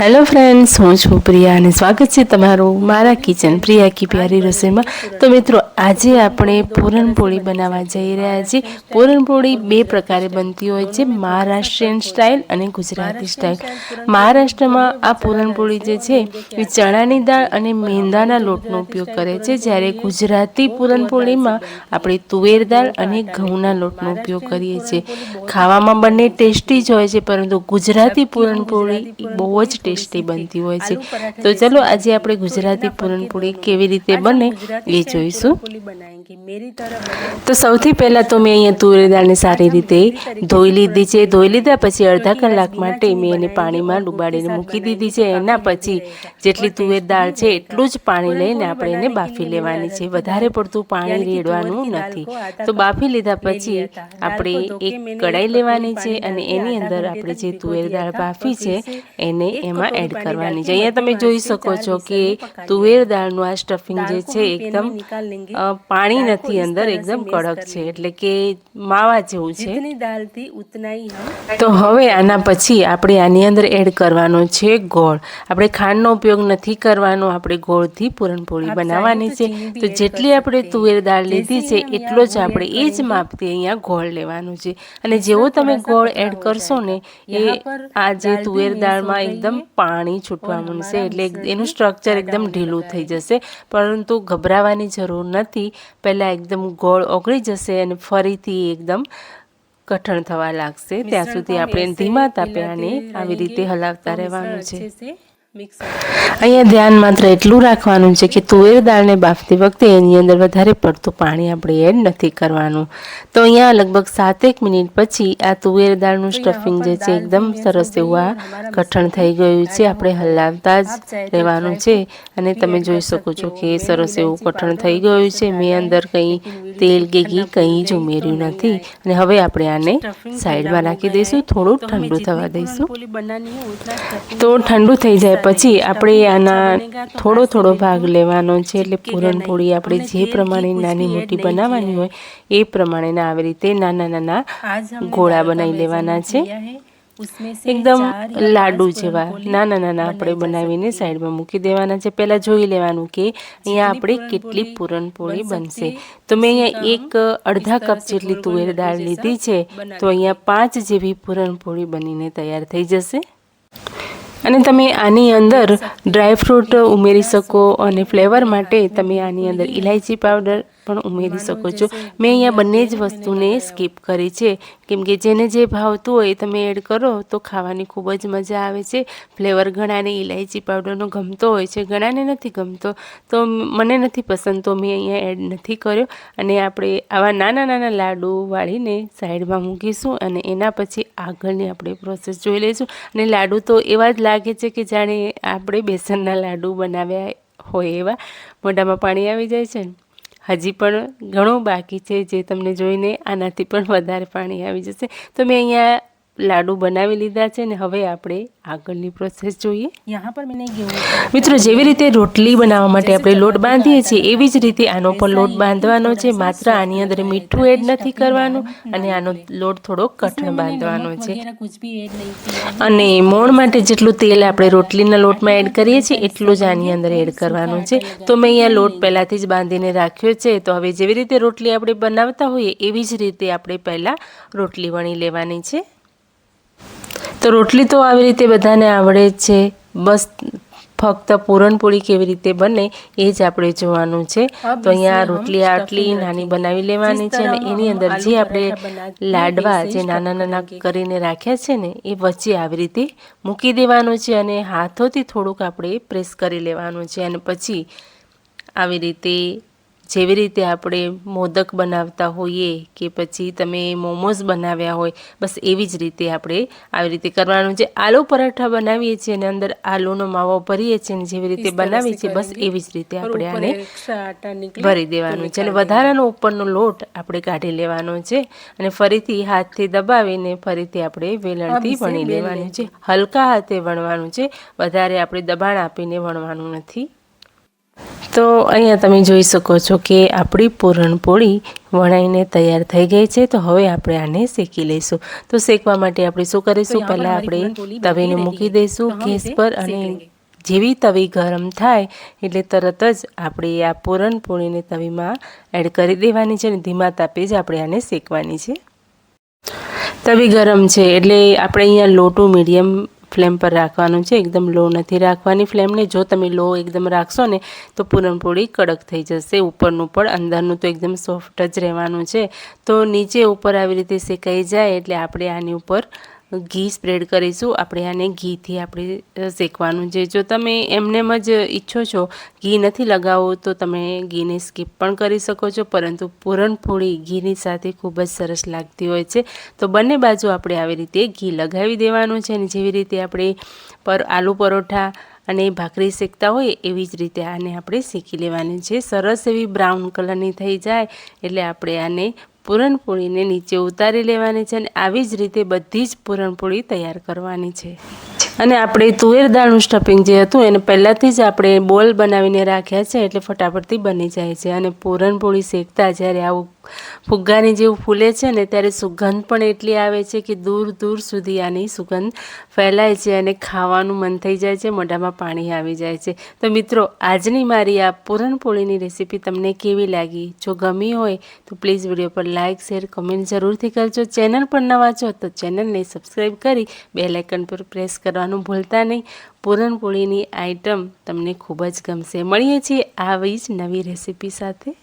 Hello friends, હું છું પ્રિયા અને સ્વાગત છે તમારું મારા કિચન પ્રિયા કી પ્યારી રસોઈમાં. તો મિત્રો, આજે આપણે પૂરણપોળી બનાવવા જઈ રહ્યા છીએ. પૂરણપોળી બે પ્રકારે બનતી હોય છે, મહારાષ્ટ્રીયન સ્ટાઇલ અને ગુજરાતી સ્ટાઇલ. મહારાષ્ટ્રમાં આ પૂરણપોળી જે છે, એ ચણાની દાળ અને મેંદાના લોટનો ઉપયોગ કરે છે. જ્યારે ગુજરાતી પૂરણપોળીમાં આપણે તુવેર દાળ અને ઘઉંના લોટનો ઉપયોગ કરીએ છીએ. ખાવામાં બંને ટેસ્ટી જ હોય છે, પરંતુ ગુજરાતી પૂરણપોળી બહુ જ ટેસ્ટી બનતી હોય છે. તો ચલો આજે આપણે ગુજરાતી પૂરણપોળી કેવી રીતે બને એ જોઈશું. તો સૌથી પહેલાં તો મેં અહીંયા તુવેર દાળને સારી રીતે ધોઈ લીધી છે. ધોઈ લીધા પછી અડધા કલાક માટે મેં એને પાણીમાં ડુબાડીને મૂકી દીધી છે. એના પછી જેટલી તુવેર દાળ છે એટલું જ પાણી લઈને આપણે એને બાફી લેવાની છે. વધારે પડતું પાણી રેડવાનું નથી. તો બાફી લીધા પછી આપણે એક કઢાઈ લેવાની છે અને એની અંદર આપણે જે તુવેર દાળ બાફી છે એને એમાં એડ કરવાની. છે અહીંયા તમે જોઈ શકો છો કે તુવેર દાળનું આ સ્ટફિંગ જે છે એકદમ પાણી નથી અંદર એકદમ કડક છે એટલે કે માવા જેવું છે. તો હવે આના પછી આપણે આની અંદર એડ કરવાનો છે ગોળ. આપણે ખાંડનો ઉપયોગ નથી કરવાનો આપણે ગોળથી પૂરણપોળી બનાવવાની છે. તો જેટલી આપણે તુવેર દાળ લીધી છે એટલો જ આપણે એ જ માપથી અહીંયા ગોળ લેવાનું છે. અને જેવો તમે ગોળ એડ કરશો ને એ આ જે તુવેર દાળમાં એકદમ પાણી છૂટવા માંડશે એટલે એનું સ્ટ્રક્ચર એકદમ ઢીલું થઈ જશે. પરંતુ ગભરાવાની જરૂર નથી. પહેલાં એકદમ ગોળ ઓગળી જશે અને ફરીથી એકદમ કઠણ થવા લાગશે. ત્યાં સુધી આપણે ધીમા તાપે આને આવી રીતે હલાવતા રહેવાનું છે. અહીંયા ધ્યાન માત્ર એટલું રાખવાનું છે કે તુવેર દાળને બાફતી વખતે એની અંદર વધારે પડતું પાણી આપણે એડ નથી કરવાનું. તો અહીંયા લગભગ સાતેક મિનિટ પછી આ તુવેર દાળનું સ્ટફિંગ જે છે એકદમ સરસ એવું આ કઠણ થઈ ગયું છે. આપણે હલાવતા જ રહેવાનું છે અને તમે જોઈ શકો છો કે સરસ એવું કઠણ થઈ ગયું છે. મેં અંદર કંઈ તેલ કે ઘી કંઈ જ ઉમેર્યું નથી. અને હવે આપણે આને સાઈડમાં રાખી દઈશું. થોડું ઠંડુ થવા દઈશું. તો ઠંડુ થઈ જાય. પછી આપણે આના થોડો થોડો ભાગ લેવાનો છે એટલે પૂરણપોળી આપણે જે પ્રમાણે નાની મોટી બનાવવાની હોય, એ પ્રમાણેના આવી રીતે નાના નાના ગોળા બનાવી લેવાના છે. એકદમ લાડુ જેવા નાના નાના આપણે બનાવીને સાઈડમાં મૂકી દેવાના છે. પહેલાં જોઈ લેવાનું કે અહીંયા આપણે કેટલી પૂરણપોળી બનશે. તો મેં અહીંયા એક અડધા કપ જેટલી તુવેર દાળ લીધી છે. તો અહીંયા પાંચ જેવી પૂરણપોળી બનીને તૈયાર થઈ જશે. અને તમે આની અંદર ડ્રાયફ્રૂટ ઉમેરી શકો અને ફ્લેવર માટે તમે આની અંદર ઇલાયચી પાવડર પણ ઉમેરી શકો છો. મેં અહીંયા બંને જ વસ્તુને સ્કીપ કરી છે. કેમ કે જેને જે ભાવતું હોય તમે એડ કરો તો ખાવાની ખૂબ જ મજા આવે છે. ફ્લેવર ઘણાને ઇલાયચી પાવડરનો ગમતો હોય છે ઘણાને નથી ગમતો. તો મને નથી પસંદ તો મેં અહીંયા એડ નથી કર્યો. અને આપણે આવા નાના નાના લાડુ વાળીને સાઈડમાં મૂકીશું અને એના પછી આગળની આપણે પ્રોસેસ જોઈ લઈશું. અને લાડુ તો એવા જ લાગે છે કે જાણે આપણે બેસનના લાડુ બનાવ્યા હોય એવા. મોઢામાં પાણી આવી જાય છે ને? હજી પણ ઘણું બાકી છે જે તમને જોઈને આનાથી પણ વધારે પાણી આવી જશે. તો મેં અહીંયા લાડુ બનાવી લીધા છે ને હવે આપણે આગળની પ્રોસેસ જોઈએ. મિત્રો જેવી રીતે રોટલી બનાવવા માટે આપણે લોટ બાંધીએ છીએ એવી જ રીતે આનો પણ લોટ બાંધવાનો છે માત્ર આની અંદર મીઠું એડ નથી કરવાનું અને આનો લોટ થોડો કઠણ બાંધવાનો છે. અને મોણ માટે જેટલું તેલ આપણે રોટલીના લોટમાં એડ કરીએ છીએ એટલું જ આની અંદર એડ કરવાનું છે. તો મેં અહીંયા લોટ પહેલાંથી જ બાંધીને રાખ્યો છે તો હવે જેવી રીતે રોટલી આપણે બનાવતા હોઈએ એવી જ રીતે આપણે પહેલાં રોટલી વણી લેવાની છે. તો રોટલી તો આવી રીતે બધાને આવડે જ છે. બસ ફક્ત પૂરણપોળી કેવી રીતે બને એ જ આપણે જોવાનું છે. તો અહીંયા રોટલી આટલી નાની બનાવી લેવાની છે અને એની અંદર જે આપણે લાડવા જે નાના નાના કરીને રાખ્યા છે ને એ વચ્ચે આવી રીતે મૂકી દેવાનું છે અને હાથોથી થોડુંક આપણે પ્રેસ કરી લેવાનું છે અને પછી આવી રીતે જેવી રીતે આપણે મોદક બનાવતા હોઈએ કે પછી તમે મોમોઝ બનાવ્યા હોય બસ એવી જ રીતે આપણે આવી રીતે કરવાનું છે. આલુ પરાઠા બનાવીએ છીએ અને અંદર આલુનો માવો ભરીએ છીએ અને જેવી રીતે બનાવીએ છીએ બસ એવી જ રીતે આપણે આને ભરી દેવાનું છે અને વધારાનો ઉપરનો લોટ આપણે કાઢી લેવાનો છે અને ફરીથી હાથથી દબાવીને ફરીથી આપણે વેલણથી વણી લેવાનું છે. હલકા હાથે વણવાનું છે. વધારે આપણે દબાણ આપીને વણવાનું નથી. તો અહીંયા તમે જોઈ શકો છો કે આપણી પૂરણપોળી વણાઈને તૈયાર થઈ ગઈ છે. તો હવે આપણે આને શેકી લઈશું. તો શેકવા માટે આપણે શું કરીશું? પહેલાં આપણે તવીને મૂકી દઈશું ગેસ પર અને જેવી તવી ગરમ થાય એટલે તરત જ આપણે આ પૂરણપોળીને તવીમાં એડ કરી દેવાની છે અને ધીમા તાપે જ આપણે આને શેકવાની છે. તવી ગરમ છે એટલે આપણે અહીંયા લોટું મીડિયમ ફ્લેમ પર રાખવાનું છે. એકદમ લો નથી રાખવાની ફ્લેમને જો તમે લો એકદમ રાખશો ને, તો પૂરણપોળી કડક થઈ જશે. ઉપરનું પણ, અંદરનું તો એકદમ સોફ્ટ જ રહેવાનું છે. તો નીચે ઉપર આવી રીતે શેકાઈ જાય એટલે આપણે આની ઉપર ઘી સ્પ્રેડ કરીશું. આપણે આને ઘીથી આપણે શેકવાનું છે. જો તમે એમનેમ જ ઈચ્છો છો ઘી નથી લગાવો, તો તમે ઘીને સ્કીપ પણ કરી શકો છો. પરંતુ પૂરણપોળી ઘીની સાથે ખૂબ જ સરસ લાગતી હોય છે. તો બંને બાજુ આપણે આવી રીતે ઘી લગાવી દેવાનું છે અને જેવી રીતે આપણે પર આલુ પરોઠા અને ભાખરી શેકતા હોય એવી જ રીતે આને આપણે શેકી લેવાની છે. સરસ એવી બ્રાઉન કલરની થઈ જાય, એટલે આપણે આને પૂરણપોળીને નીચે ઉતારી લેવાની છે અને આવી જ રીતે બધી જ પૂરણપોળી તૈયાર કરવાની છે. અને આપણે તુવેર દાળનું સ્ટફિંગ જે હતું એને પહેલાંથી જ આપણે બોલ બનાવીને રાખ્યા છે એટલે ફટાફટથી બની જાય છે અને પૂરણપોળી શેકતા જ્યારે આવું ફુગ્ગાની જેવું ફૂલે છે ને ત્યારે સુગંધ પણ એટલી આવે છે કે દૂર દૂર સુધી આની સુગંધ ફેલાય છે અને ખાવાનું મન થઈ જાય છે, મોઢામાં પાણી આવી જાય છે. તો મિત્રો, આજની મારી આ પૂરણપોળીની રેસીપી તમને કેવી લાગી? જો ગમી હોય તો પ્લીઝ વીડિયો પર લાઇક શેર, કમેન્ટ જરૂરથી કરજો. ચેનલ પર નવા છો તો ચેનલને સબસ્ક્રાઈબ કરી બે લાઇકન પર પ્રેસ કરવાનું ભૂલતા નહીં. પૂરણપોળીની આઈટમ તમને ખૂબ જ ગમશે. મળીએ છીએ આવી જ નવી રેસીપી સાથે.